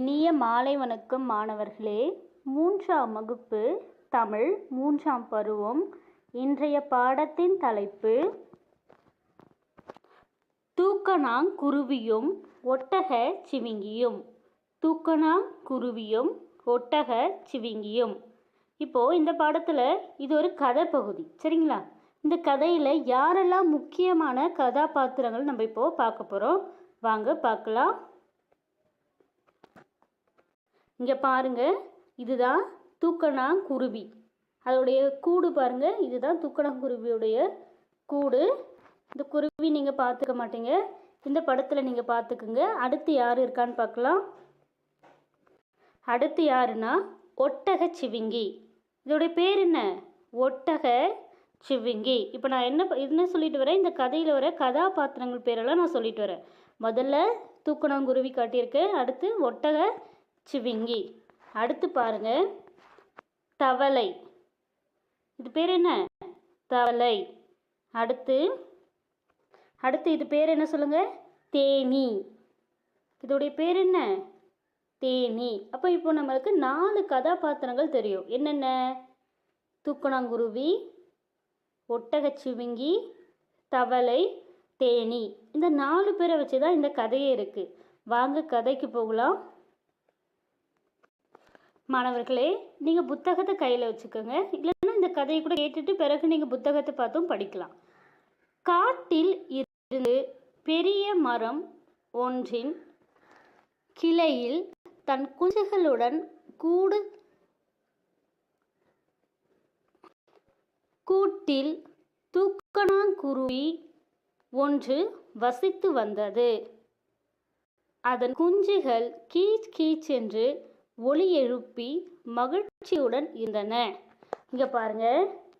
இனிய மாலை வணக்கம் மாணவர்களே. மூன்றாம் வகுப்பு தமிழ் மூன்றாம் பருவம். இன்றைய பாடத்தின் தலைப்பு தூக்கணாங்குருவியும் ஒட்டக சிவிங்கியும். தூக்கணாங்குருவியும் ஒட்டக சிவிங்கியும். இப்போ இந்த பாடத்தில் இது ஒரு கதை பகுதி சரிங்களா? இந்த கதையில் யாரெல்லாம் முக்கியமான கதாபாத்திரங்கள் நம்ம இப்போ பார்க்க போகிறோம் வாங்க பார்க்கலாம். இங்கே பாருங்க இதுதான் தூக்கணாங்குருவி. அதோடைய கூடு பாருங்க இதுதான் தூக்கணாங்குருவியுடைய கூடு. இந்த குருவி நீங்கள் பார்த்துக்க மாட்டீங்க. இந்த படத்தில் நீங்கள் பார்த்துக்குங்க. அடுத்து யார் இருக்கான்னு பார்க்கலாம். அடுத்து யாருன்னா ஒட்டக சிவிங்கி. இதோடைய பேர் என்ன? ஒட்டக சிவிங்கி. இப்போ நான் என்ன என்ன சொல்லிட்டு வரேன்? இந்த கதையில் வர கதாபாத்திரங்கள் பேரெல்லாம் நான் சொல்லிட்டு வரேன். முதல்ல தூக்கணாங்குருவி காட்டியிருக்கேன் அடுத்து ஒட்டக சிவிங்கி அடுத்து பாருங்க. தவளை. இது பேர் என்ன? தவளை. அடுத்து அடுத்து இது பேர் என்ன சொல்லுங்க? தேனி. இதோடைய பேர் என்ன? தேனி. அப்போ இப்போ நம்மளுக்கு நாலு கதாபாத்திரங்கள் தெரியும். என்னென்ன? தூக்கணாங்குருவி ஒட்டகச்சிவிங்கி தவளை தேனி. இந்த நாலு பேரை வச்சு தான் இந்த கதையே இருக்குது வாங்க கதைக்கு போகலாம். மாணவர்களே நீங்கள் புத்தகத்தை கையில் வச்சுக்கோங்க. இல்லைன்னா இந்த கதையை கூட கேட்டுட்டு பிறகு நீங்கள் புத்தகத்தை பார்த்தும் படிக்கலாம். காட்டில் இருந்து பெரிய மரம் ஒன்றின் கிளையில் தன் குஞ்சுகளுடன் கூடு கூட்டில் தூக்கணாங்குருவி ஒன்று வசித்து வந்தது. அதன் குஞ்சுகள் கீச் கீச் என்று ஒலி எழுப்பி மகிழ்ச்சியுடன் இருந்தன. இங்கே பாருங்க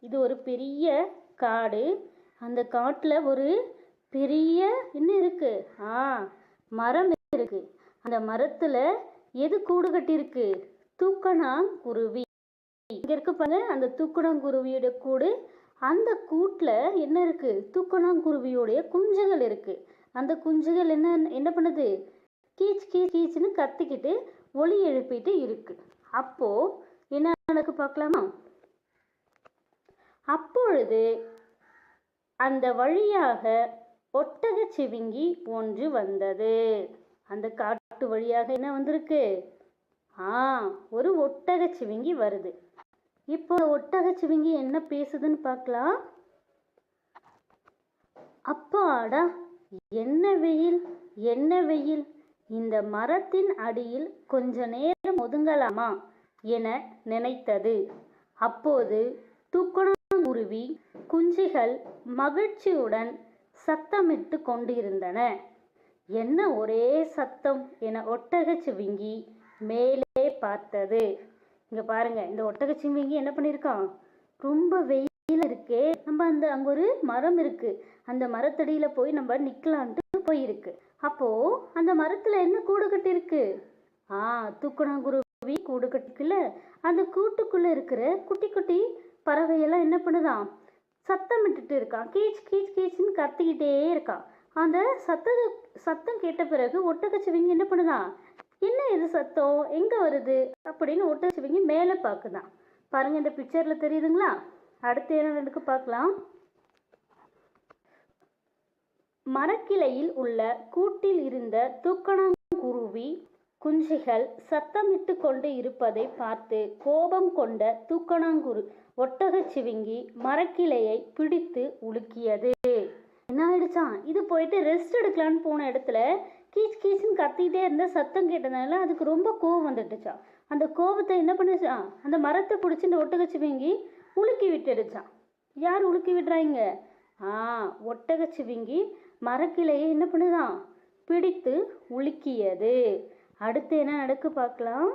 இது ஒரு பெரிய காடு. அந்த காட்டில் ஒரு பெரிய என்ன இருக்கு? ஆ மரம் இருக்கு. அந்த மரத்தில் எது கூடு கட்டியிருக்கு? தூக்கணாங்குருவி. இங்கே இருக்கு பாருங்க அந்த தூக்கணாங்குருவியோட கூடு. அந்த கூட்டில் என்ன இருக்கு? தூக்கணாங்குருவியோடைய குஞ்சுகள் இருக்கு. அந்த குஞ்சுகள் என்ன என்ன பண்ணுது? கீச் கீச் கீச்சுன்னு கத்திக்கிட்டு ஒலி எழுப்பிட்டு இருக்கு. அப்போ என்ன நடக்கு பார்க்கலாமா? அப்பொழுது அந்த வழியாக ஒட்டகச் சிவிங்கி ஒன்று வந்தது. அந்த காட்டு வழியாக என்ன வந்திருக்கு? ஆ ஒரு ஒட்டக சிவிங்கி வருது. இப்போ ஒட்டக சிவிங்கி என்ன பேசுதுன்னு பார்க்கலாம். அப்பாடா என்ன வெயில் என்ன வெயில்? இந்த மரத்தின் அடியில் கொஞ்ச நேரம் ஒதுங்கலாமா என நினைத்தது. அப்போது தூக்கணாங்குருவி குஞ்சுகள் மகிழ்ச்சியுடன் சத்தமிட்டு கொண்டிருந்தன. என்ன ஒரே சத்தம்? என ஒட்டகச்சிவிங்கி மேலே பார்த்தது. இங்க பாருங்க இந்த ஒட்டகச்சிவிங்கி என்ன பண்ணியிருக்கான்? ரொம்ப வெயில் இருக்கே நம்ம அந்த அங்க ஒரு மரம் இருக்கு. அந்த மரத்தடியில போய் நம்ம நிக்கலான்ட்டு போயிருக்கு. அப்போ அந்த மரத்துல என்ன கூடு கட்டியிருக்கு? ஆ தூக்கணாங்குருவி கூடு கட்டிக்குல அந்த கூட்டுக்குள்ள இருக்கிற குட்டி குட்டி பறவையெல்லாம் என்ன பண்ணுதாம் சத்தமிட்டுட்டு இருக்கான். கீச் கீச் கீச்னு கத்திக்கிட்டே இருக்கான். அந்த சத்த சத்தம் கேட்ட பிறகு ஒட்டகச்சிவிங்கி என்ன பண்ணுதான்? என்ன இது சத்தம்? எங்க வருது? அப்படின்னு ஒட்டகச்சிவிங்கி மேலே பார்க்குதான் பாருங்க இந்த பிக்சர்ல தெரியுதுங்களா? அடுத்து என்ன நடக்கு பார்க்கலாம். மரக்கிளையில் உள்ள கூட்டில் இருந்த தூக்கணாங்குருவி குஞ்சுகள் சத்தமிட்டு கொண்டு இருப்பதை பார்த்து கோபம் கொண்ட தூக்கணாங்குரு ஒட்டகச் சிவிங்கி மரக்கிளையை பிடித்து உலுக்கியது. என்ன ஆயிடுச்சான் இது போயிட்டு ரெஸ்ட் எடுக்கலான்னு போன இடத்துல கீச் கீச்னு கத்திட்டே இருந்த சத்தம் கேட்டதுனால அதுக்கு ரொம்ப கோவம் வந்துட்டுச்சான் அந்த கோபத்தை என்ன பண்ணுச்சான் அந்த மரத்தை பிடிச்சி இந்த ஒட்டகச் சிவிங்கி உலுக்கி விட்டுடுச்சான் யார் உலுக்கி விடுறாங்க ஆ ஒட்டகச் சிவிங்கி மரக்கிளையை என்ன பண்ணுதான்? பிடித்து உலுக்கியது. அடுத்து என்ன நடக்கு பார்க்கலாம்.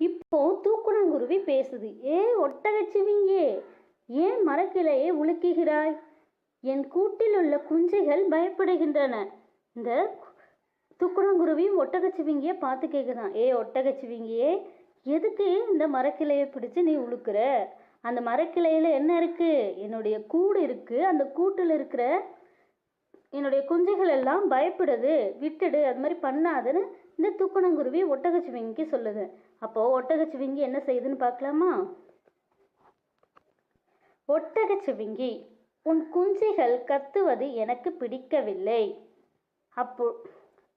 இப்போ தூக்குணங்குருவி பேசுது. ஏ ஒட்டகச்சிவிங்கே ஏன் மரக்கிளையை உலுக்குகிறாய்? என் கூட்டில் உள்ள குஞ்சுகள் பயப்படுகின்றன. இந்த தூக்குணங்குருவி ஒட்டகச்சிவிங்கியை பார்த்து கேட்குதான் ஏ ஒட்டகச்சிவிங்கியே எதுக்கு இந்த மரக்கிளையை பிடிச்சு நீ உழுக்குற அந்த மரக்கிளையில் என்ன இருக்குது என்னுடைய கூடு இருக்குது அந்த கூட்டில் இருக்கிற என்னுடைய குஞ்சுகள் எல்லாம் பயப்படுது. விட்டுடு அது மாதிரி பண்ணாதுன்னு இந்த தூக்கணாங்குருவி ஒட்டகச்சிவிங்கிக்கு சொல்லுது. அப்போது ஒட்டகச்சிவிங்கி என்ன செய்யுதுன்னு பார்க்கலாமா? ஒட்டகச்சிவிங்கி உன் குஞ்சிகள் கத்துவது எனக்கு பிடிக்கவில்லை. அப்போ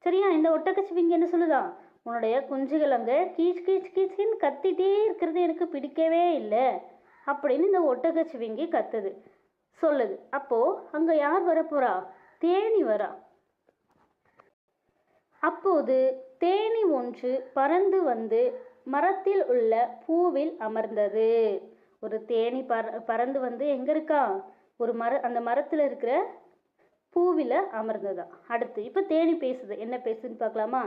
சரியா இந்த ஒட்டகச்சிவிங்கி என்ன சொல்லுதான் உன்னுடைய குஞ்சுகள் அங்கே கீச் கீச் கீச்சின்னு கத்திட்டே இருக்கிறது எனக்கு பிடிக்கவே இல்லை. அப்படின்னு இந்த ஒட்டகச்சிவிங்கி கத்துது. சொல்லுது. அப்போது அங்கே யார் வரப்போறா? தேனி வரா. அப்போது தேனி ஒன்று பறந்து வந்து மரத்தில் உள்ள பூவில் அமர்ந்தது. ஒரு தேனி பற பறந்து வந்து எங்கே இருக்கா? ஒரு மர அந்த மரத்தில் இருக்கிற பூவில் அமர்ந்ததா? அடுத்து இப்போ தேனி பேசுது. என்ன பேசுதுன்னு பார்க்கலாமா?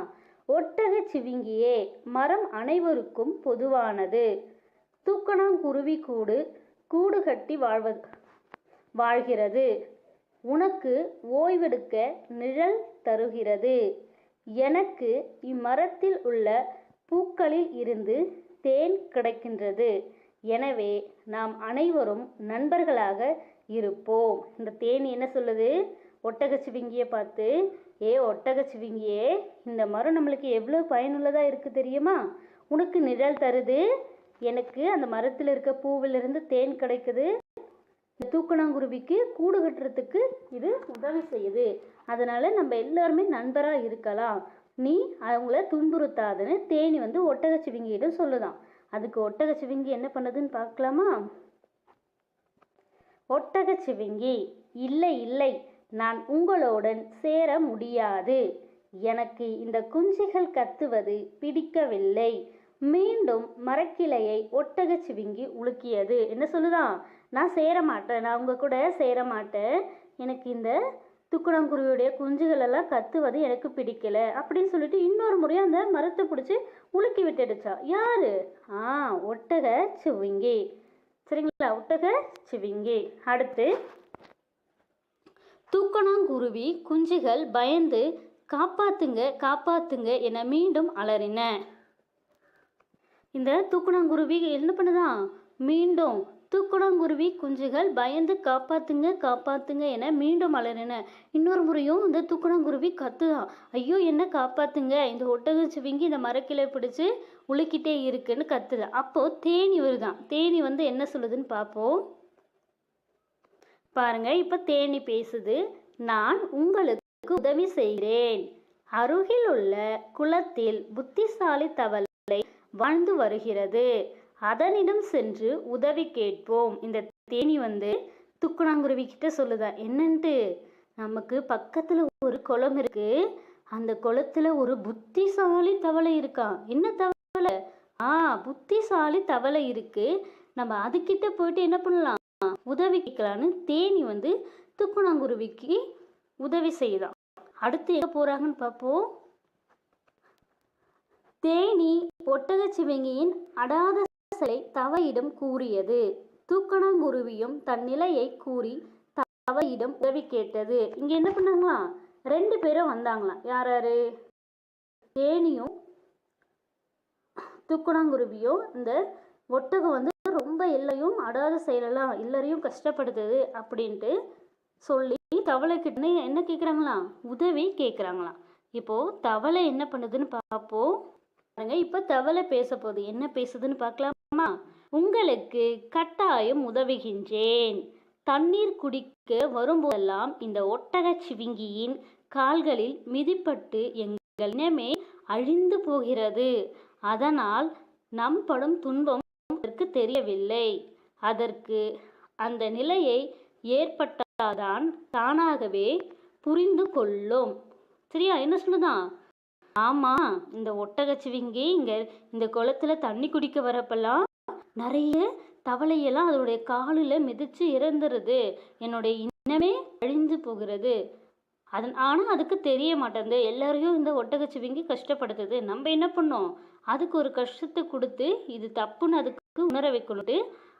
ஒட்டக சிவிங்கியே மரம் அனைவருக்கும் பொதுவானது. தூக்கணாங்குருவி கூடு கூடு கட்டி வாழ்வது வாழ்கிறது. உனக்கு ஓய்வெடுக்க நிழல் தருகிறது. எனக்கு இம்மரத்தில் உள்ள பூக்களில் இருந்து தேன் கிடைக்கின்றது. எனவே நாம் அனைவரும் நண்பர்களாக இருப்போம். இந்த தேன் என்ன சொல்லுது? ஒட்டகச்சிவிங்கியை பார்த்து ஏ ஒட்டகச்சிவிங்கியே இந்த மரம் நம்மளுக்கு எவ்வளோ பயனுள்ளதாக இருக்குது தெரியுமா? உனக்கு நிழல் தருது எனக்கு அந்த மரத்தில் இருக்க பூவிலிருந்து தேன் கிடைக்குது. தூக்கணாங்குருவிக்கு கூடு கட்டுறதுக்கு இது உதவி செய்யுது. அதனால நம்ம எல்லாருமே நண்பராக இருக்கலாம். நீ அவங்கள துன்புறுத்தாதுன்னு தேனி வந்து ஒட்டகச்சிவிங்கியிடம் சொல்லுதான். அதுக்கு ஒட்டகச்சிவிங்கி என்ன பண்ணுதுன்னு பார்க்கலாமா? ஒட்டகச்சிவிங்கி இல்லை இல்லை நான் உங்களுடன் சேர முடியாது. எனக்கு இந்த குஞ்சுகள் கத்துவது பிடிக்கவில்லை. மீண்டும் மரக்கிளையை ஒட்டக சிவிங்கி உலுக்கியது. என்ன சொல்லுதான் நான் சேர மாட்டேன். நான் உங்கள் கூட சேர மாட்டேன். எனக்கு இந்த துக்குணங்குருவியுடைய குஞ்சுகளெல்லாம் கத்துவது எனக்கு பிடிக்கல அப்படின்னு சொல்லிட்டு இன்னொரு முறையும் அந்த மரத்தை பிடிச்சி உலுக்கி விட்டுடுச்சா? யாரு? ஆ ஒட்டக சிவிங்கி. சரிங்களா? ஒட்டக சிவிங்கி. அடுத்து தூக்கணாங்குருவி குஞ்சுகள் பயந்து காப்பாத்துங்க காப்பாத்துங்க என மீண்டும் அலறின. இந்த தூக்குணாங்குருவி என்ன பண்ணுதான் மீண்டும் தூக்குணாங்குருவி குஞ்சுகள் பயந்து காப்பாத்துங்க காப்பாத்துங்க என மீண்டும் அலறின. இன்னொரு முறையும் இந்த தூக்குணாங்குருவி கத்துதான் ஐயோ என்ன காப்பாத்துங்க? இந்த ஒட்டகச்சிவிங்கி இந்த மரக்கிளை பிடிச்சு உலுக்கிட்டே இருக்குன்னு கத்துது. அப்போ தேனி வருதான். தேனி வந்து என்ன சொல்லுதுன்னு பார்ப்போம் பாருங்க இப்போ தேனி பேசுது. நான் உங்களுக்கு உதவி செய்கிறேன். அருகில் உள்ள குளத்தில் புத்திசாலி தவளை வாழ்ந்து வருகிறது. அதனிடம் சென்று உதவி கேட்போம். இந்த தேனி வந்து துக்குனாங்குருவி கிட்ட சொல்லுதா என்னன்ட்டு? நமக்கு பக்கத்துல ஒரு குளம் இருக்கு. அந்த குளத்துல ஒரு புத்திசாலி தவளை இருக்கான் என்ன தவளை? ஆ புத்திசாலி தவளை இருக்கு. நம்ம அதுக்கிட்ட போயிட்டு என்ன பண்ணலாம்? உதவி கேட்கலான்னு தேனி வந்து துக்குனாங்குருவிக்கு உதவி செய்யலாம் அடுத்து எங்கே போகிறாங்கன்னு பார்ப்போம் தேனி ஒட்டகச்சிவிங்கியின் அடாத செயலை தவையிடம் கூறியது. தூக்கணாங்குருவியும் தன் நிலையை கூறி தவையிடம் உதவி கேட்டது. இங்கே என்ன பண்ணாங்களாம் ரெண்டு பேரும் வந்தாங்களாம் யார் யாரு தேனியும் தூக்கணாங்குருவியும் இந்த ஒட்டகம் வந்து ரொம்ப எல்லையும் அடாத செயலெல்லாம் எல்லாரையும் கஷ்டப்படுத்துது அப்படின்ட்டு சொல்லி தவளை கிட்ட என்ன கேட்குறாங்களாம் உதவி கேட்குறாங்களாம் இப்போ தவளை என்ன பண்ணுதுன்னு பார்ப்போம் பாருங்க இப்போ தவளை பேச போகுது என்ன பேசுதுன்னு பார்க்கலாமா? உங்களுக்கு கட்டாயம் உதவுகின்றேன். தண்ணீர் குடிக்க வரும்போதெல்லாம் இந்த ஒட்டக சிவிங்கியின் கால்களில் மிதிப்பட்டு எங்கள் இனமே அழிந்து போகிறது. அதனால் நம் படும் துன்பம் அதற்கு தெரியவில்லை. அதற்கு அந்த நிலையை ஏற்பட்டாதான் தானாகவே புரிந்து கொள்ளும். சரியா? என்ன சொல்லுதான்? ஆமா இந்த ஒட்டகச்சிவிங்கி இங்க இந்த குளத்துல தண்ணி குடிக்க வரப்பெல்லாம் நிறைய தவளையெல்லாம் அதோடைய காலில் மிதிச்சு இறந்துருது. என்னுடைய இன்னமே அழிந்து போகிறது. அதன் ஆனால் அதுக்கு தெரிய மாட்டேங்குது. எல்லாரையும் இந்த ஒட்டகச்சிவிங்கி கஷ்டப்படுத்துது. நம்ம என்ன பண்ணோம்? அதுக்கு ஒரு கஷ்டத்தை கொடுத்து இது தப்புன்னு அதுக்கு உணர வைக்கணுட்டு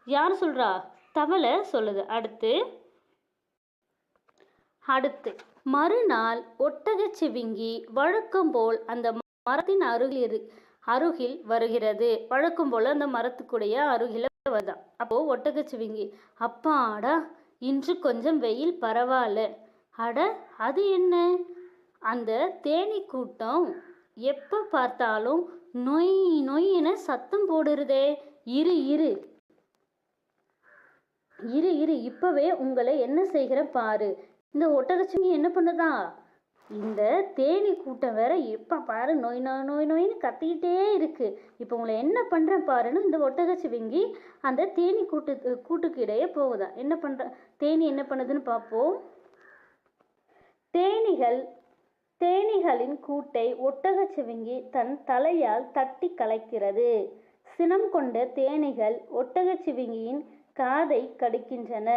யார் சொல்றா? தவளை சொல்லுது. அடுத்து அடுத்து. மறுநாள் ஒட்டகச்சிவிங்கி வழக்கம் போல் அந்த மரத்தின் அருகில் இரு அருகில் வருகிறது. வழக்கம் போல் அந்த மரத்துக்குடைய அருகில் வருதான் அப்போ ஒட்டகச்சிவிங்கி அப்பாடா இன்று கொஞ்சம் வெயில் பரவாயில்ல அட அது என்ன? அந்த தேனீ கூட்டம் எப்போ பார்த்தாலும் நொய் நொய்னு சத்தம் போடுறதே. இரு இரு. இரு இரு. இப்பவே உங்களை என்ன செய்கிற பாரு. இந்த ஒட்டகச்சிவிங்கி என்ன பண்ணுதா? இந்த தேனி கூட்டம் வேற எப்போ பாரு நோய் நோய் நோய் நோயின்னு கத்திக்கிட்டே இருக்கு. இப்போ உங்களை என்ன பண்ணுறேன் பாருன்னு இந்த ஒட்டகச்சிவிங்கி அந்த தேனி கூட்டு கூட்டுக்கு இடையே போகுதா. என்ன பண்ணுற தேனி என்ன பண்ணுதுன்னு பார்ப்போம் தேனிகள் தேனிகளின் கூட்டை ஒட்டகச்சிவிங்கி தன் தலையால் தட்டி கலைக்கிறது. சினம் கொண்ட தேனீகள் ஒட்டகச்சிவிங்கியின் காதை கடிக்கின்றன.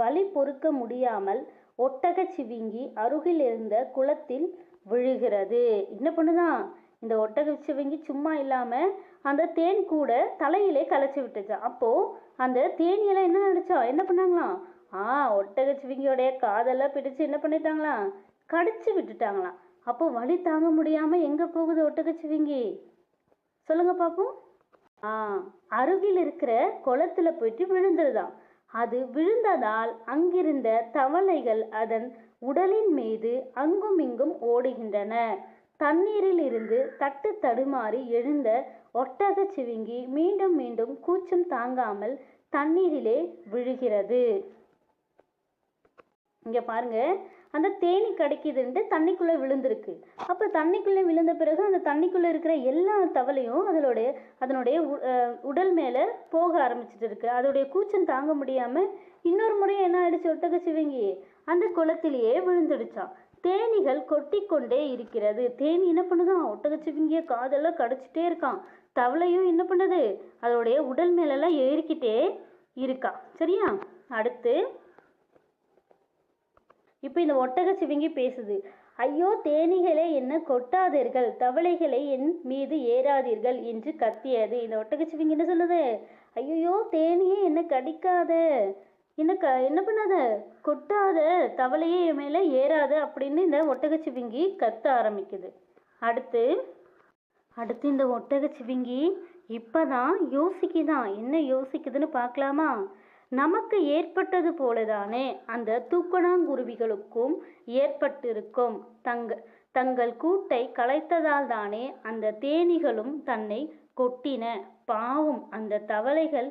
வலி பொறுக்க முடியாமல் ஒட்டகச்சிவிங்கி அருகில் இருந்த குளத்தில் விழுகிறது. என்ன பண்ணுதான் இந்த ஒட்டகச்சிவிங்கி சும்மா இல்லாமல் அந்த தேன் கூட தலையிலே கலைச்சி விட்டுச்சான் அப்போது அந்த தேனியெல்லாம் என்ன நடிச்சா என்ன பண்ணாங்களாம் ஆ ஒட்டகச்சிவிங்கியோடைய காதெல்லாம் பிடிச்சு என்ன பண்ணிட்டாங்களாம் கடிச்சு விட்டுட்டாங்களாம் அப்போ வழி தாங்க முடியாமல் எங்கே போகுது ஒட்டகச்சிவிங்கி சொல்லுங்க பாப்போம். ஆ அருகில் இருக்கிற குளத்தில் போயிட்டு விழுந்துருதான் அது விழுந்ததால் அங்கிருந்த தவளைகள் அதன் உடலின் மீது அங்குமிங்கும் ஓடுகின்றன. தண்ணீரில் இருந்து தட்டு தடுமாறி எழுந்த ஒட்டக சிவிங்கி மீண்டும் மீண்டும் கூச்சம் தாங்காமல் தண்ணீரிலே விழுகிறது. இங்க பாருங்க. அந்த தேனி கிடைக்கிதுன்ட்டு தண்ணிக்குள்ளே விழுந்திருக்கு. அப்போ தண்ணிக்குள்ளே விழுந்த பிறகு அந்த தண்ணிக்குள்ளே இருக்கிற எல்லா தவளையும் அதனுடைய அதனுடைய உ- உடல் மேலே போக ஆரம்பிச்சிட்டு இருக்கு அதோடைய கூச்சம் தாங்க முடியாமல் இன்னொரு முறை என்ன ஆயிடுச்சு ஒட்டக சிவங்கி அந்த குளத்திலேயே விழுந்துடுச்சான் தேனீகள் கொட்டிக்கொண்டே இருக்கிறது. தேனி என்ன பண்ணுதான் ஒட்டக சிவிங்கிய காதெல்லாம் கடிச்சிட்டே இருக்கான் தவளையும் என்ன பண்ணுது? அதோடைய உடல் மேலெல்லாம் ஏறிக்கிட்டே இருக்கா. சரியா? அடுத்து இப்போ இந்த ஒட்டக சிவிங்கி பேசுது. ஐயோ தேனிகளே என்ன கொட்டாதீர்கள். தவளைகளை என் மீது ஏறாதீர்கள் என்று கத்தியது. இந்த ஒட்டக என்ன சொல்லுது? ஐயோ தேனியே என்ன கடிக்காத? என்ன க என்ன பண்ணாத? கொட்டாத தவளையே என் மேலே ஏறாத அப்படின்னு இந்த ஒட்டகச்சிவிங்கி கத்த ஆரம்பிக்குது. அடுத்து அடுத்து இந்த ஒட்டக இப்போ தான் யோசிக்குதான். என்ன யோசிக்குதுன்னு பார்க்கலாமா? நமக்கு ஏற்பட்டது போலதானே அந்த தூக்கணாங்குருவிகளுக்கும் ஏற்பட்டிருக்கும். தங்க தங்கள் கூட்டை கலைத்ததால் தானே அந்த தேனீகளும் தன்னை கொட்டின. பாவம் அந்த தவளைகள்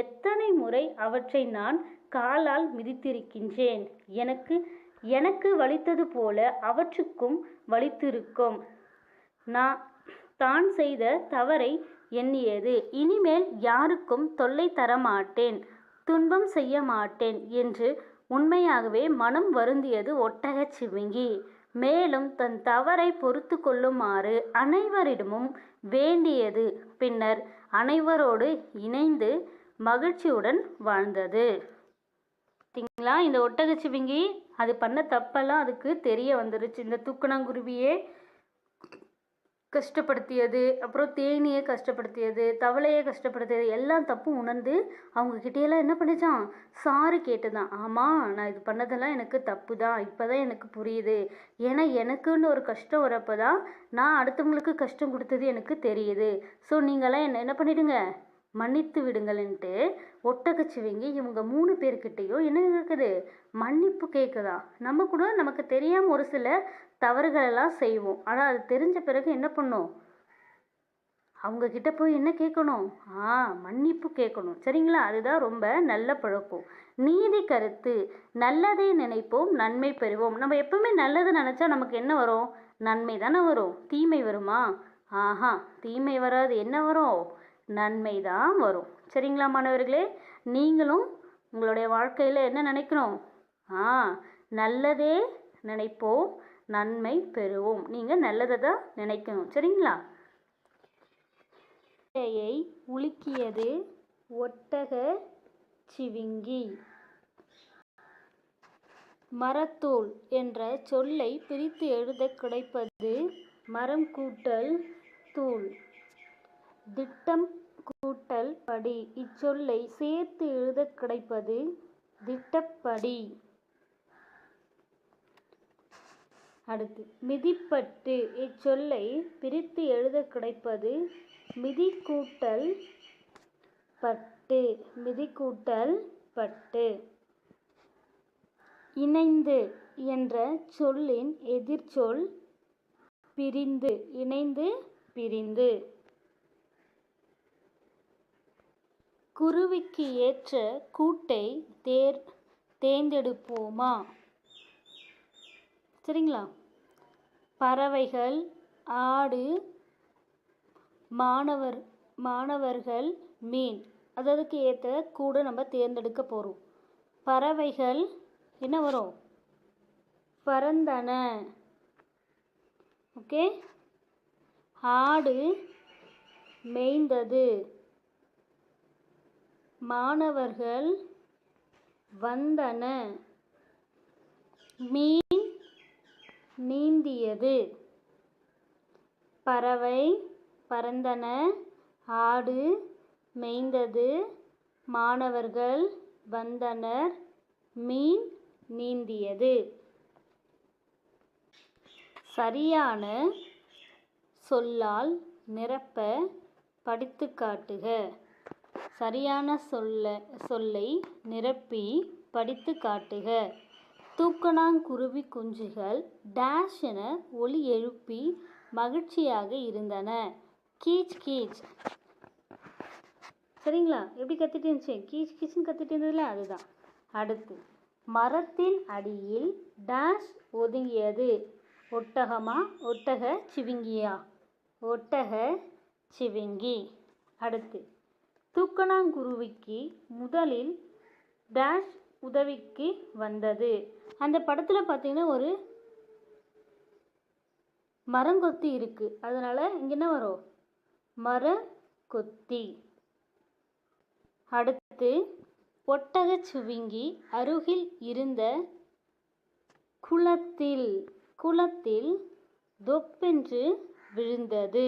எத்தனை முறை அவற்றை நான் காலால் மிதித்திருக்கின்றேன். எனக்கு எனக்கு வலித்தது போல அவற்றுக்கும் வலித்திருக்கும். நான் தான் செய்த தவறை எண்ணியது. இனிமேல் யாருக்கும் தொல்லை தரமாட்டேன். துன்பம் செய்ய மாட்டேன் என்று உண்மையாகவே மனம் வருந்தியது ஒட்டகச் சிவிங்கி. மேலும் தன் தவறை பொறுத்து கொள்ளுமாறு அனைவரிடமும் வேண்டியது பின்னர் அனைவரோடு இணைந்து மகிழ்ச்சியுடன் வாழ்ந்தது. பார்த்தீங்களா இந்த ஒட்டகச்சிவிங்கி அது பண்ண தப்பெல்லாம் அதுக்கு தெரிய வந்துருச்சு. இந்த தூக்கணாங்குருவியே கஷ்டப்படுத்தியது அப்புறம் தேனியை கஷ்டப்படுத்தியது தவளையை கஷ்டப்படுத்தியது எல்லாம் தப்பும் உணர்ந்து அவங்கக்கிட்டேயெல்லாம் என்ன பண்ணிச்சான்? சாரி கேட்டுதான். ஆமாம் நான் இது பண்ணதெல்லாம் எனக்கு தப்பு தான் இப்போ தான் எனக்கு புரியுது. ஏன்னா எனக்குன்னு ஒரு கஷ்டம் வரப்போ தான் நான் அடுத்தவங்களுக்கு கஷ்டம் கொடுத்தது எனக்கு தெரியுது. ஸோ நீங்களாம் என்ன என்ன பண்ணிவிடுங்க மன்னித்து விடுங்கள்ன்ட்டு ஒட்டகச்சிவிங்கி இவங்க மூணு பேர்கிட்டயும் என்ன இருக்குது மன்னிப்பு கேட்குதா நம்ம கூட நமக்கு தெரியாமல் ஒரு சில தவறுகளெல்லாம் செய்வோம். ஆனால் அது தெரிஞ்ச பிறகு என்ன பண்ணும்? அவங்க கிட்ட போய் என்ன கேட்கணும் ஆ மன்னிப்பு கேட்கணும் சரிங்களா? அதுதான் ரொம்ப நல்ல பழக்கம். நீதி கருத்து. நல்லதை நினைப்போம் நன்மை பெறுவோம். நம்ம எப்பவுமே நல்லது நினச்சா நமக்கு என்ன வரும்? நன்மை தானே வரும். தீமை வருமா? ஆஹா தீமை வராது. என்ன வரும்? நன்மை தான் வரும். சரிங்களா மாணவர்களே? நீங்களும் உங்களுடைய வாழ்க்கையில் என்ன நினைக்கணும்? ஆ நல்லதே நினைப்போம் நன்மை பெறுவோம். நீங்கள் நல்லதை தான் நினைக்கணும். சரிங்களா? இலையை உலுக்கியது ஒட்டக சிவிங்கி. மரத்தூள் என்ற சொல்லை பிரித்து எழுத கிடைப்பது மரம் கூட்டல் தூள். திட்டம் கூட்டல் படி. இச்சொல்லை சேர்த்து எழுத கிடைப்பது திட்டப்படி. அடுத்து மிதிப்பட்டு. இச்சொல்லை பிரித்து எழுத கிடைப்பது மிதி கூட்டல் பட்டு. மிதி கூட்டல் பட்டு. இணைந்து என்ற சொல்லின் எதிர்ச்சொல் பிரிந்து இணைந்து பிரிந்து. குருவிக்கு ஏற்ற கூட்டை தேர் தேர்ந்தெடுப்போமா? சரிங்களா? பறவைகள் ஆடு மாணவர் மாணவர்கள் மீன். அதற்கு ஏற்ற கூடை நம்ம தேர்ந்தெடுக்க போகிறோம் பறவைகள் என்ன வரும்? பறந்தன. ஓகே? ஆடு மேய்ந்தது. மாணவர்கள் வந்தன. மீன் நீந்தியது. பறவை பறந்தன. ஆடு மேய்ந்தது. மாணவர்கள் வந்தனர். மீன் நீந்தியது. சரியான சொல்லால் நிரப்ப படித்து காட்டுக. சரியான சொல்ல சொல்லை நிரப்பி படித்து காட்டுக. தூக்கணாங்குருவி குஞ்சுகள் டேஷ் என ஒலி எழுப்பி மகிழ்ச்சியாக இருந்தன. கீச் கீச். சரிங்களா? எப்படி கத்திட்டு இருந்துச்சு? கீச் கீச்னு கத்திட்டு இருந்ததுல அதுதான். அடுத்து மரத்தின் அடியில் டேஷ் ஒதுங்கியது. ஒட்டகமா? ஒட்டக சிவிங்கியா? ஒட்டக சிவிங்கி. அடுத்து தூக்கணாங்குருவிக்கு முதலில் டேஷ் உதவிக்கு வந்தது. அந்த படத்தில் பார்த்தீங்கன்னா ஒரு மரங்கொத்தி இருக்கு. அதனால் இங்கே என்ன வரும்? மரங்கொத்தி. அடுத்து ஒட்டகச் சுவிங்கி அருகில் இருந்த குளத்தில் குளத்தில் தொப்பென்று விழுந்தது.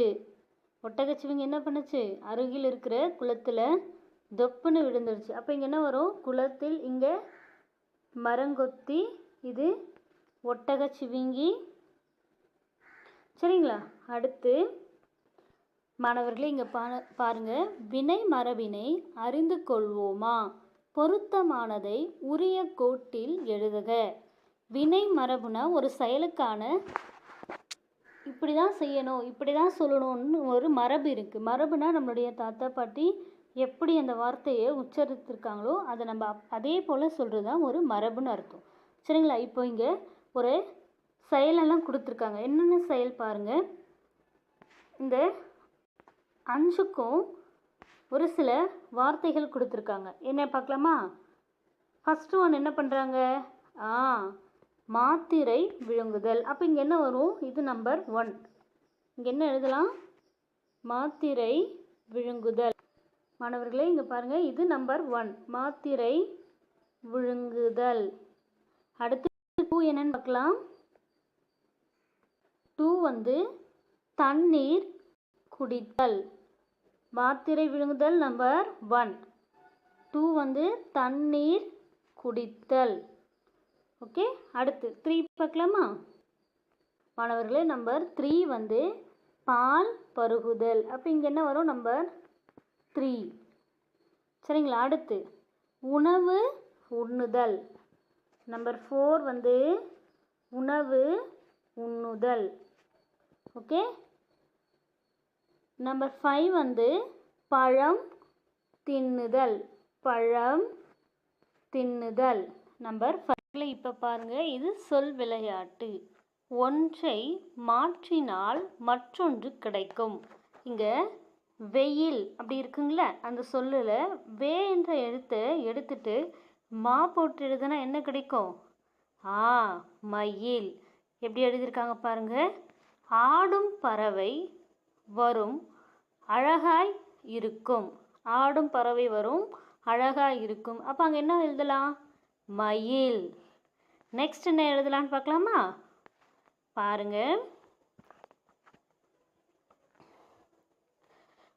ஒட்டகச்சிவிங்க என்ன பண்ணுச்சு? அருகில் இருக்கிற குளத்தில் தொப்புன்னு விழுந்துருச்சு. அப்போ இங்கே என்ன வரும்? குளத்தில் இங்கே மரங்கொத்தி இது ஒட்டகச்சிவிங்கி. சரிங்களா? அடுத்து மாணவர்களே இங்கே பா பாருங்க. வினை மரபினை அறிந்து கொள்வோமா? பொருத்தமானதை உரிய கோட்டில் எழுதுக. வினை மரபுனா ஒரு செயலுக்கான இப்படி தான் செய்யணும் இப்படி தான் சொல்லணும்னு ஒரு மரபு இருக்குது மரபுனா நம்மளுடைய தாத்தா பாட்டி எப்படி அந்த வார்த்தையை உச்சரித்திருக்காங்களோ அதை நம்ம அப்- அதே போல் சொல்கிறது தான் ஒரு மரபுன்னு அர்த்தம். சரிங்களா? இப்போ இங்கே ஒரு செயலெல்லாம் கொடுத்துருக்காங்க. என்னென்ன செயல் பாருங்கள் இந்த அஞ்சுக்கும் ஒரு சில வார்த்தைகள் கொடுத்துருக்காங்க. என்ன பார்க்கலாமா? ஃபஸ்ட்டு ஒன் என்ன பண்ணுறாங்க ஆ மாத்திரை விழுங்குதல். அப்போ இங்கே என்ன வரும்? இது நம்பர் ஒன் இங்கே என்ன எழுதலாம்? மாத்திரை விழுங்குதல். மாணவர்களே இங்கே பாருங்கள் இது நம்பர் ஒன் மாத்திரை விழுங்குதல். அடுத்து டூ என்னன்னு பார்க்கலாம். டூ வந்து தண்ணீர் குடித்தல். மாத்திரை விழுங்குதல் நம்பர் ஒன் டூ வந்து தண்ணீர் குடித்தல். ஓகே? அடுத்து த்ரீ பார்க்கலாமா? மாணவர்களே நம்பர் த்ரீ வந்து பால் பருகுதல். அப்போ இங்கே என்ன வரும்? நம்பர் த்ரீ சரிங்களா? அடுத்து உணவு உண்ணுதல். நம்பர் ஃபோர் வந்து உணவு உண்ணுதல். ஓகே? நம்பர் ஃபைவ் வந்து பழம் தின்னுதல். பழம் தின்னுதல். நம்பர் ஃபைவ் ஃபைவ்ல இப்போ பாருங்கள் இது சொல் விளையாட்டு. ஒன்றை மாற்றினால் மற்றொன்று கிடைக்கும். இங்கே வெயில் அப்படி இருக்குங்களே அந்த சொல்லில் வே என்ற எழுத்தை எடுத்துட்டு மா போட்டு எழுதுனா என்ன கிடைக்கும்? ஆ மயில். எப்படி எழுதியிருக்காங்க பாருங்க. ஆடும் பறவை வரும் அழகாய் இருக்கும். ஆடும் பறவை வரும் அழகாக இருக்கும். அப்போ அங்கே என்ன எழுதலாம்? மயில். நெக்ஸ்ட் என்ன எழுதலாம்னு பார்க்கலாமா? பாருங்க.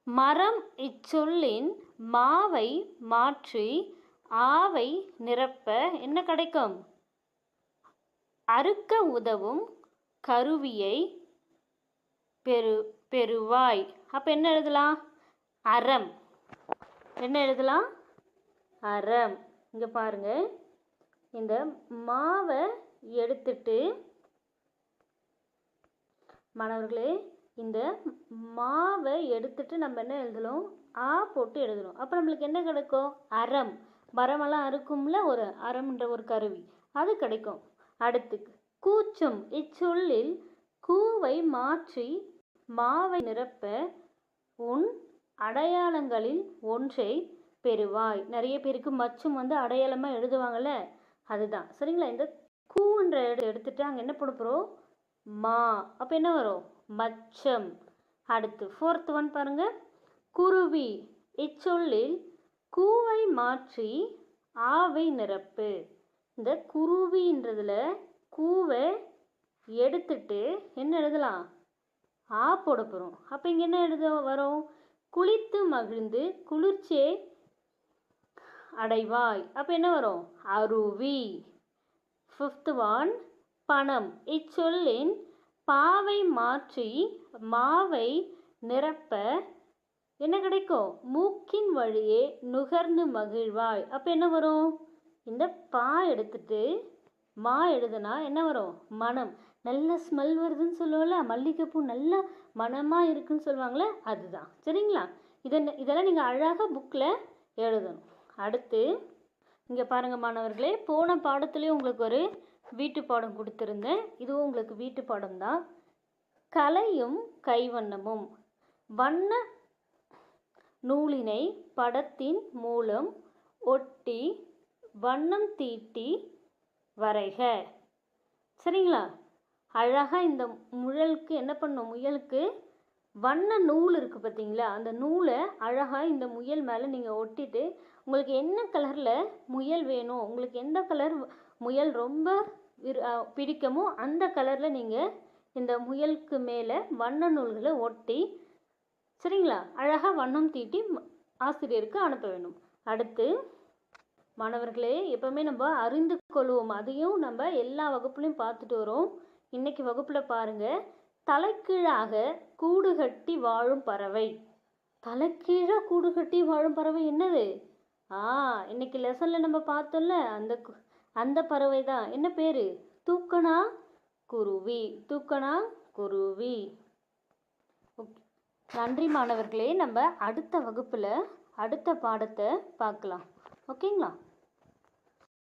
மரம் இச்சொல்லின் மாவை மாற்றி ஆவை நிரப்ப என்ன கிடைக்கும்? அறுக்க உதவும் கருவியை பெரு பெறுவாய். அப்போ என்ன எழுதலாம்? அறம். என்ன எழுதலாம்? அறம். இங்கே பாருங்கள் இந்த மாவை எடுத்துட்டு மாணவர்களே இந்த மாவை எடுத்துட்டு நம்ம என்ன எழுதணும்? ஆ போட்டு எழுதணும். அப்போ நம்மளுக்கு என்ன கிடைக்கும்? அறம். மரமெல்லாம் அறுக்கும்ல ஒரு அறம்ன்ற ஒரு கருவி. அது கிடைக்கும். அடுத்து கூச்சம். இச்சொல்லில் கூவை மாற்றி மாவை நிரப்ப உன் அடையாளங்களில் ஒன்றை பெறுவாய். நிறைய பேருக்கு மச்சும் வந்து அடையாளமாக எழுதுவாங்கள்ல அதுதான். சரிங்களா? இந்த கூன்ற எடுத்துட்டு அங்கே என்ன போட போகிறோம் மா. அப்போ என்ன வரும்? மச்சம். அடுத்து ஃபோர்த் ஒன் பாருங்க. குருவி. இச்சொல்லில் கூவை மாற்றி ஆவை நிரப்பு. இந்த குருவின்றதுல கூவை எடுத்துட்டு என்ன எழுதலாம்? ஆ போட போகிறோம் அப்போ இங்கே என்ன எழுத வரும்? குளித்து மகிழ்ந்து குளிர்ச்சியை அடைவாய். அப்போ என்ன வரும்? அருவி. ஃபிஃப்த் ஒன் பணம். இச்சொல்லின் பாவை மாற்றி மாவை நிரப்ப என்ன கிடைக்கும்? மூக்கின் வழியே நுகர்ந்து மகிழ்வாய். அப்போ என்ன வரும்? இந்த பா எடுத்துட்டு மா எழுதுனா என்ன வரும்? மனம். நல்ல ஸ்மெல் வருதுன்னு சொல்லுவோம்ல மல்லிகைப்பூ நல்ல மணமாக இருக்குன்னு சொல்லுவாங்களே அதுதான். சரிங்களா? இதை இதெல்லாம் நீங்கள் அழகாக புக்கில் எழுதணும். அடுத்து இங்கே பாருங்கள் மாணவர்களே போன பாடத்துலேயும் உங்களுக்கு ஒரு வீட்டு பாடம் கொடுத்துருந்தேன். இதுவும் உங்களுக்கு வீட்டு பாடம் தான் கலையும் கைவண்ணமும். வண்ண நூலினை படத்தின் மூலம் ஒட்டி வண்ணம் தீட்டி வரைக. சரிங்களா? அழகாக இந்த முழலுக்கு என்ன பண்ணும் முயலுக்கு வண்ண நூல் இருக்குது பார்த்தீங்களா? அந்த நூலை அழகாக இந்த முயல் மேலே நீங்கள் ஒட்டிட்டு உங்களுக்கு என்ன கலரில் முயல் வேணும் உங்களுக்கு எந்த கலர் முயல் ரொம்ப விரு பிடிக்குமோ அந்த கலரில் நீங்கள் இந்த முயலுக்கு மேலே வண்ண நூல்களை ஒட்டி சரிங்களா? அழகாக வண்ணம் தீட்டி ஆசிரியருக்கு அனுப்ப வேணும். அடுத்து மாணவர்களே எப்போவுமே நம்ம அறிந்து கொள்வோம். அதையும் நம்ம எல்லா வகுப்புலையும் பார்த்துட்டு வரோம். இன்றைக்கி வகுப்பில் பாருங்கள் தலைக்கீழாக கூடு கட்டி வாழும் பறவை. தலைக்கீழாக கூடு கட்டி வாழும் பறவை என்னது? ஆ இன்னைக்கு லெசனில் நம்ம பார்த்தோம்ல அந்த அந்த பறவை தான். என்ன பேர்? தூக்கணா குருவி. தூக்கணா குருவி. ஓகே. நன்றி மாணவர்களே. நம்ம அடுத்த வகுப்பில் அடுத்த பாடத்தை பார்க்கலாம். ஓகேங்களா?